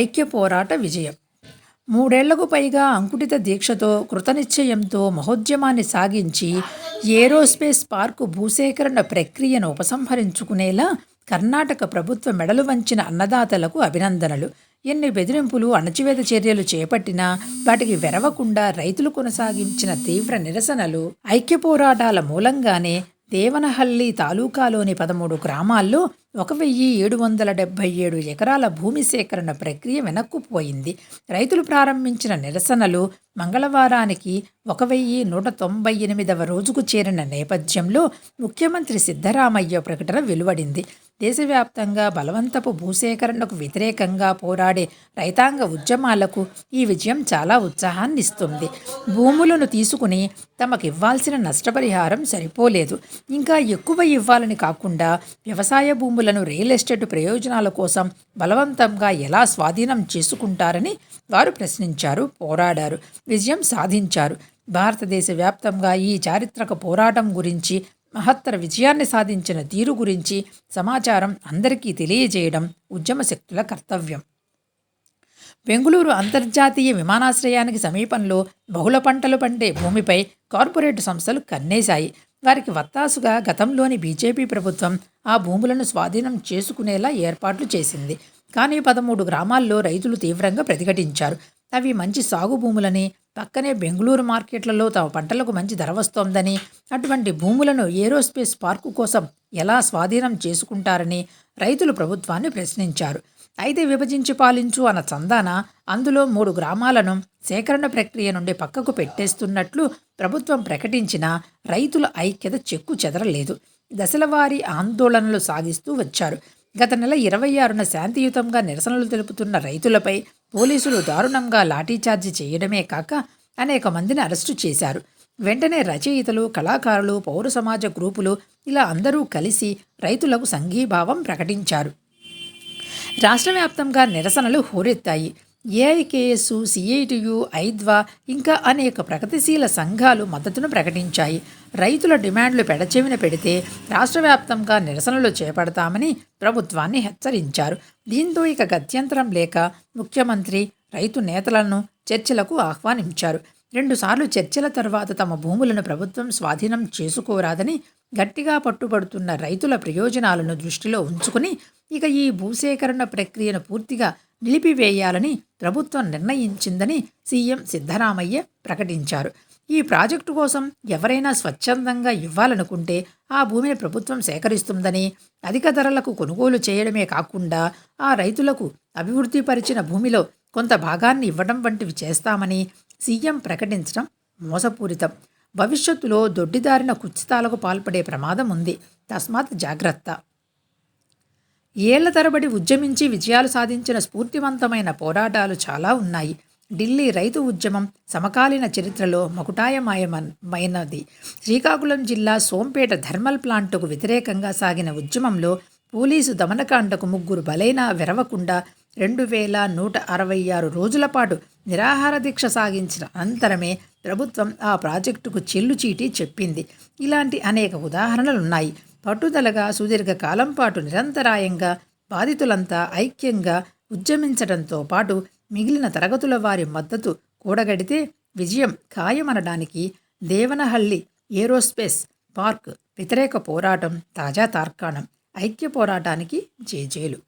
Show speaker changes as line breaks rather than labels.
ఐక్య పోరాట విజయం. మూడేళ్ళకు పైగా అంకుటిత దీక్షతో కృతనిశ్చయంతో మహోద్యమాన్ని సాగించి ఏరోస్పేస్ పార్కు భూసేకరణ ప్రక్రియను ఉపసంహరించుకునేలా కర్ణాటక ప్రభుత్వ మెడలు వంచిన అన్నదాతలకు అభినందనలు. ఎన్ని బెదిరింపులు అణచివేత చర్యలు చేపట్టినా వాటికి వెరవకుండా రైతులు కొనసాగించిన తీవ్ర నిరసనలు ఐక్య పోరాటాల మూలంగానే దేవనహల్లి తాలూకాలోని పదమూడు గ్రామాల్లో ఒక వెయ్యి ఏడు వందల డెబ్బై ఏడు ఎకరాల భూమి సేకరణ ప్రక్రియ వెనక్కుపోయింది. రైతులు ప్రారంభించిన నిరసనలు మంగళవారానికి ఒక వెయ్యి నూట తొంభై ఎనిమిదవ రోజుకు చేరిన నేపథ్యంలో ముఖ్యమంత్రి సిద్ధరామయ్య ప్రకటన వెలువడింది. దేశవ్యాప్తంగా బలవంతపు భూసేకరణకు వ్యతిరేకంగా పోరాడే రైతాంగ ఉద్యమాలకు ఈ విజయం చాలా ఉత్సాహాన్ని ఇస్తుంది భూములను తీసుకుని తమకివ్వాల్సిన నష్టపరిహారం సరిపోలేదు. ఇంకా ఎక్కువ ఇవ్వాలని కాకుండా వ్యవసాయ భూములను రియల్ ఎస్టేట్ ప్రయోజనాల కోసం బలవంతంగా ఎలా స్వాధీనం చేసుకుంటారని వారు ప్రశ్నించారు పోరాడారు. విజయం సాధించారు. భారతదేశ వ్యాప్తంగా ఈ చారిత్రక పోరాటం గురించి మహత్తర విజయాన్ని సాధించిన తీరు గురించి సమాచారం అందరికీ తెలియజేయడం ఉద్యమ శక్తుల కర్తవ్యం. బెంగుళూరు అంతర్జాతీయ విమానాశ్రయానికి సమీపంలో బహుళ పంటలు పండే భూమిపై కార్పొరేట్ సంస్థలు కన్నేశాయి. వారికి వత్తాసుగా గతంలోని బీజేపీ ప్రభుత్వం ఆ భూములను స్వాధీనం చేసుకునేలా ఏర్పాట్లు చేసింది. కానీ పదమూడు గ్రామాల్లో రైతులు తీవ్రంగా ప్రతిఘటించారు. అవి మంచి సాగు భూములని పక్కనే బెంగళూరు మార్కెట్లలో తమ పంటలకు మంచి ధర వస్తోందని అటువంటి భూములను ఏరోస్పేస్ పార్కు కోసం ఎలా స్వాధీనం చేసుకుంటారని రైతులు ప్రభుత్వాన్ని ప్రశ్నించారు. అయితే విభజించి పాలించు అన్న చందాన అందులో మూడు గ్రామాలను సేకరణ ప్రక్రియ నుండి పక్కకు పెట్టేస్తున్నట్లు ప్రభుత్వం ప్రకటించిన రైతుల ఐక్యత చెక్కు చెదరలేదు. దశలవారీ ఆందోళనలు సాగిస్తూ వచ్చారు. గత నెల ఇరవై ఆరున శాంతియుతంగా నిరసనలు తెలుపుతున్న రైతులపై పోలీసులు దారుణంగా లాఠీచార్జి చేయడమే కాక అనేక మందిని అరెస్టు చేశారు. వెంటనే రచయితలు కళాకారులు పౌర సమాజ గ్రూపులు ఇలా అందరూ కలిసి రైతులకు సంఘీభావం ప్రకటించారు. రాష్ట్ర వ్యాప్తంగా నిరసనలు హోరెత్తాయి. ఏఐకేఎస్ సిఐటియు ఐద్వా ఇంకా అనేక ప్రగతిశీల సంఘాలు మద్దతును ప్రకటించాయి. రైతుల డిమాండ్లు పెడచెవిన పెడితే రాష్ట్ర వ్యాప్తంగా నిరసనలు చేపడతామని ప్రభుత్వాన్ని హెచ్చరించారు. దీంతో ఇక గత్యంతరం లేక ముఖ్యమంత్రి రైతు నేతలను చర్చలకు ఆహ్వానించారు. రెండుసార్లు చర్చల తర్వాత తమ భూములను ప్రభుత్వం స్వాధీనం చేసుకోరాదని గట్టిగా పట్టుబడుతున్న రైతుల ప్రయోజనాలను దృష్టిలో ఉంచుకుని ఇక ఈ భూసేకరణ ప్రక్రియను పూర్తిగా నిలిపివేయాలని ప్రభుత్వం నిర్ణయించిందని సీఎం సిద్ధరామయ్య ప్రకటించారు. ఈ ప్రాజెక్టు కోసం ఎవరైనా స్వచ్ఛందంగా ఇవ్వాలనుకుంటే ఆ భూమిని ప్రభుత్వం సేకరిస్తుందని అధిక ధరలకు కొనుగోలు చేయడమే కాకుండా ఆ రైతులకు అభివృద్ధిపరిచిన భూమిలో కొంత భాగాన్ని ఇవ్వడం వంటివి చేస్తామని సీఎం ప్రకటించడం మోసపూరితం. భవిష్యత్తులో దొడ్డిదారిన కుచితాలకు పాల్పడే ప్రమాదం ఉంది. తస్మాత్ జాగ్రత్త. ఏళ్ళ తరబడి ఉద్యమించి విజయాలు సాధించిన స్ఫూర్తివంతమైన పోరాటాలు చాలా ఉన్నాయి. ఢిల్లీ రైతు ఉద్యమం సమకాలీన చరిత్రలో మకుటాయమయమైనది శ్రీకాకుళం జిల్లా సోంపేట థర్మల్ ప్లాంటుకు వ్యతిరేకంగా సాగిన ఉద్యమంలో పోలీసు దమనకాండకు ముగ్గురు బలైన వెరవకుండా రెండు వేల నూట అరవై ఆరు రోజుల పాటు నిరాహార దీక్ష సాగించిన అనంతరమే ప్రభుత్వం ఆ ప్రాజెక్టుకు చెల్లుచీటి చెప్పింది. ఇలాంటి అనేక ఉదాహరణలున్నాయి. పట్టుదలగా సుదీర్ఘ కాలం పాటు నిరంతరాయంగా బాధితులంతా ఐక్యంగా ఉద్యమించడంతో పాటు మిగిలిన తరగతుల వారి మద్దతు కూడగడితే విజయం ఖాయమనడానికి దేవనహల్లి ఏరోస్పేస్ పార్క్ వ్యతిరేక పోరాటం తాజా తార్కాణం ఐక్య పోరాటానికి జేజేలు.